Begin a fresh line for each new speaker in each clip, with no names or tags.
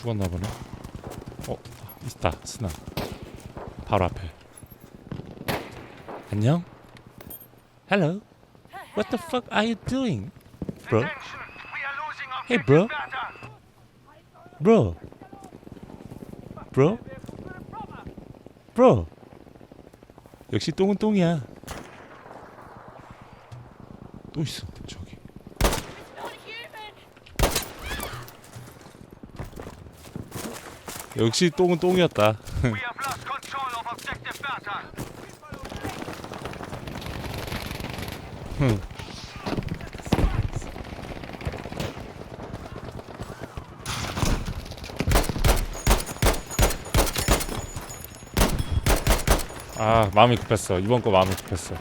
죽었나 보네. 어, 있다. 스나. 바로 앞에. 안녕? Hello. What the fuck are you doing? Bro. Hey, bro. Bro. Bro. Bro. 역시 똥은 똥이야. 또 있어. 저기. 역시 똥은 똥이었다. 아 마음이 급했어. 이번 거 마음이 급했어.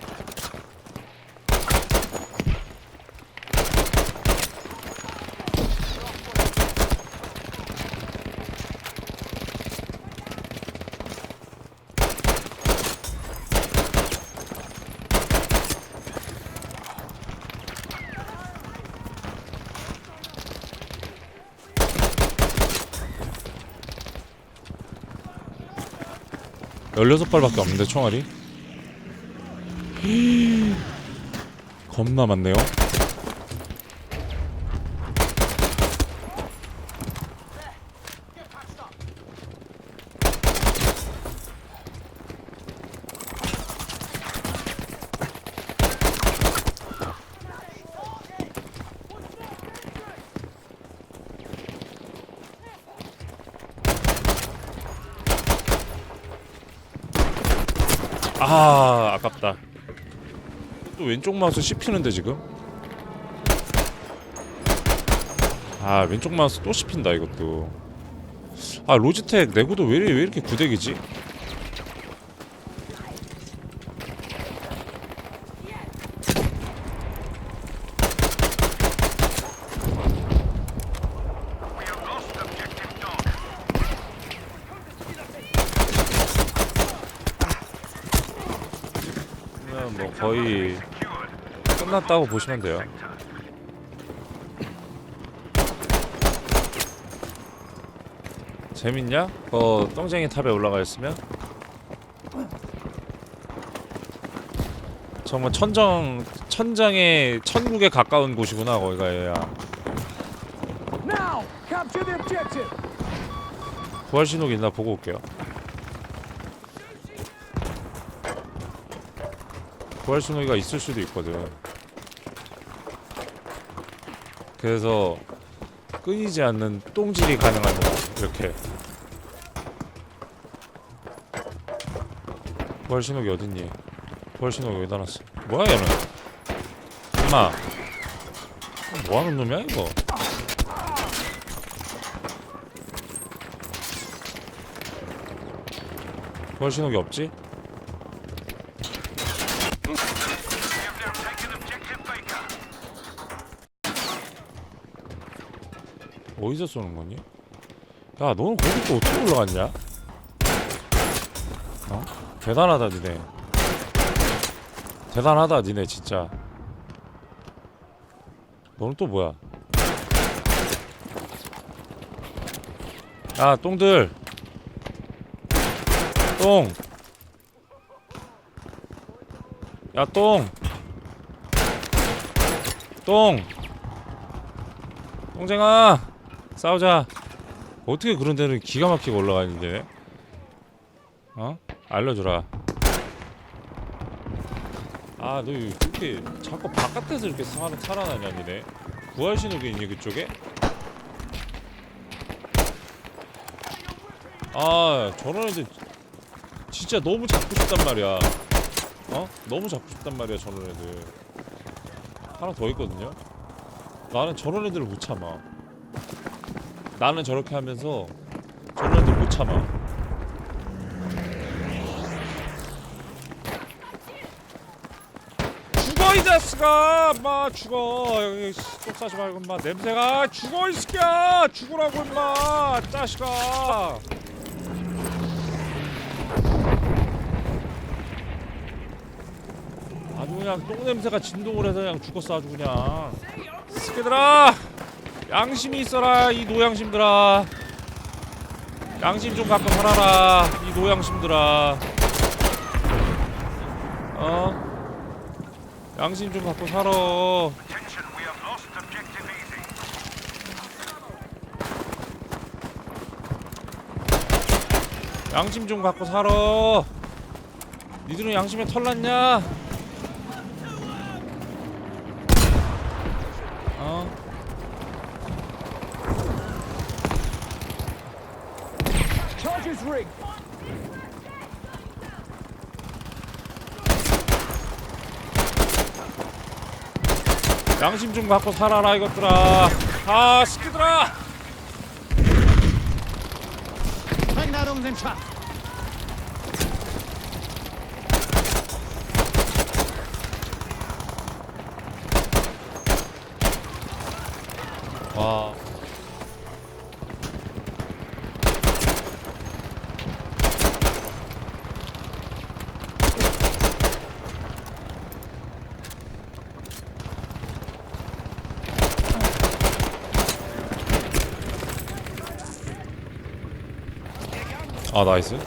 열여섯 발밖에 없는데 총알이? 겁나 많네요 아 아깝다. 또 왼쪽 마우스 씹히는데 지금? 아 왼쪽 마우스 또 씹힌다 이것도. 아 로지텍 내구도 왜, 왜 이렇게 구대기지 거의. 끝났다고 보시면 돼요 재밌냐? 어 똥쟁이 탑에 올라가 있으면 정말 천정 천장에 천국에 가까운 곳이구나 거기가 얘야. 부활 신호기 있나 보고 올게요 부활 신호기가 있을 수도 있거든. 그래서 끊이지 않는 똥질이 가능한 거 이렇게. 부활 신호기 어딨니? 부활 신호기 여기다 놨어? 뭐야 얘는? 임마. 뭐하는 놈이야 이거? 부활 신호기 없지? 어디서 쏘는 거니? 야, 너는 거기 또 어떻게 올라갔냐? 어? 대단하다, 니네. 대단하다, 니네, 진짜. 너는 또 뭐야? 야, 똥들! 똥! 야, 똥! 똥! 똥쟁아! 싸우자. 어떻게 그런 데는 기가 막히게 올라가는데? 어? 알려주라. 아, 너 이렇게 자꾸 바깥에서 이렇게 살, 살아나냐, 니네? 부활 신호기 있니, 그쪽에? 아, 저런 애들 진짜 너무 잡고 싶단 말이야. 어? 너무 잡고 싶단 말이야, 저런 애들. 하나 더 있거든요? 나는 저런 애들을 못 참아. 나는 저렇게 하면서 애들 못 참아. 죽어 이 자식아! 마 죽어. 여기 똥 싸지 말고 마 냄새가 죽어 이 새끼야! 죽으라고 임마! 자식아! 아주 그냥 똥 냄새가 진동을 해서 그냥 죽었어 아주 그냥. 새끼들아! 양심이 있어라 이 노양심들아 양심 좀 갖고 살아라 이 노양심들아 어? 양심 좀 갖고 살아. 양심 좀 갖고 살아 니들은 양심에 털났냐? 어?
Charges rigged.
양심 좀 갖고 살아라 이것들아 아 시키들아. 와 아 나이스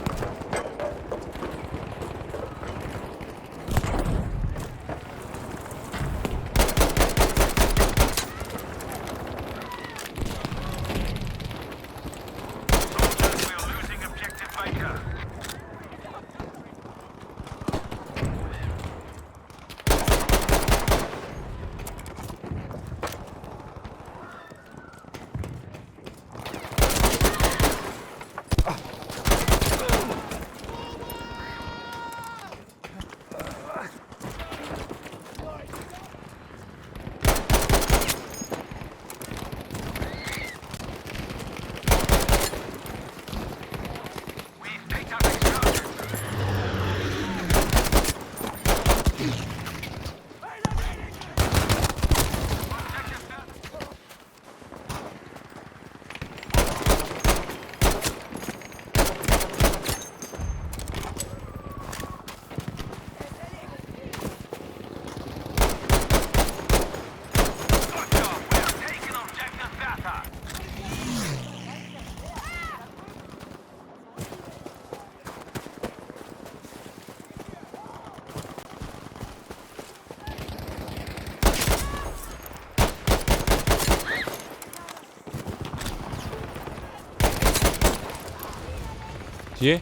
뒤에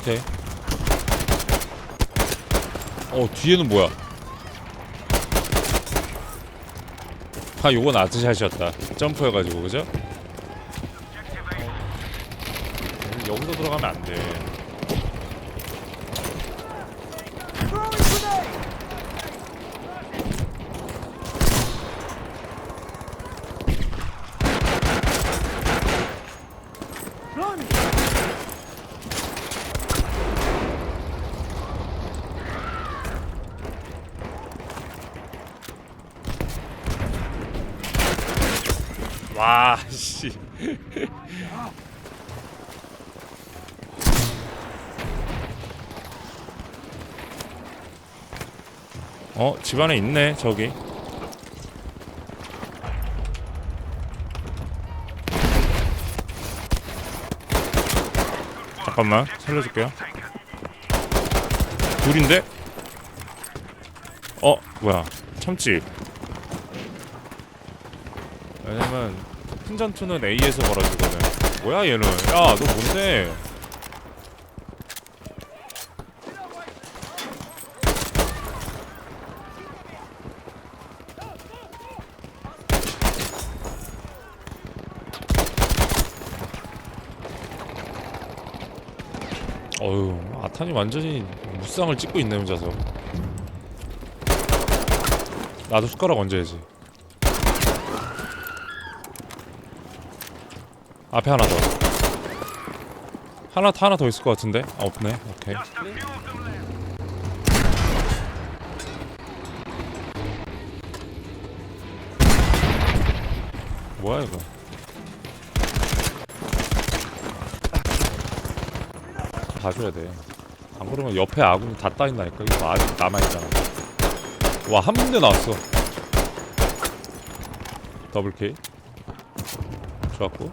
오케이 어 뒤에는 뭐야? 아 요건 아트샷이었다. 점프여가지고 그죠? 여기- 여기서 들어가면 안돼 와 씨. 어 집 안에 있네 저기 잠깐만 살려줄게요. 둘인데? 어 뭐야 참지 왜냐면 큰 전투는 A에서 벌어지거든 뭐야 얘는 야 너 뭔데 어휴 아탄이 완전히 무쌍을 찍고 있네 혼자서 나도 숟가락 얹어야지. 앞에 하나 더. 하나 하나 더 있을 것 같은데? 아, 없네. 오케이. 뭐야 이거 봐줘야 돼 안 그러면 옆에 아군이 다 따인다니까. 이거 아직 남아있잖아. 와 한 군데 나왔어. 더블 K. 좋았고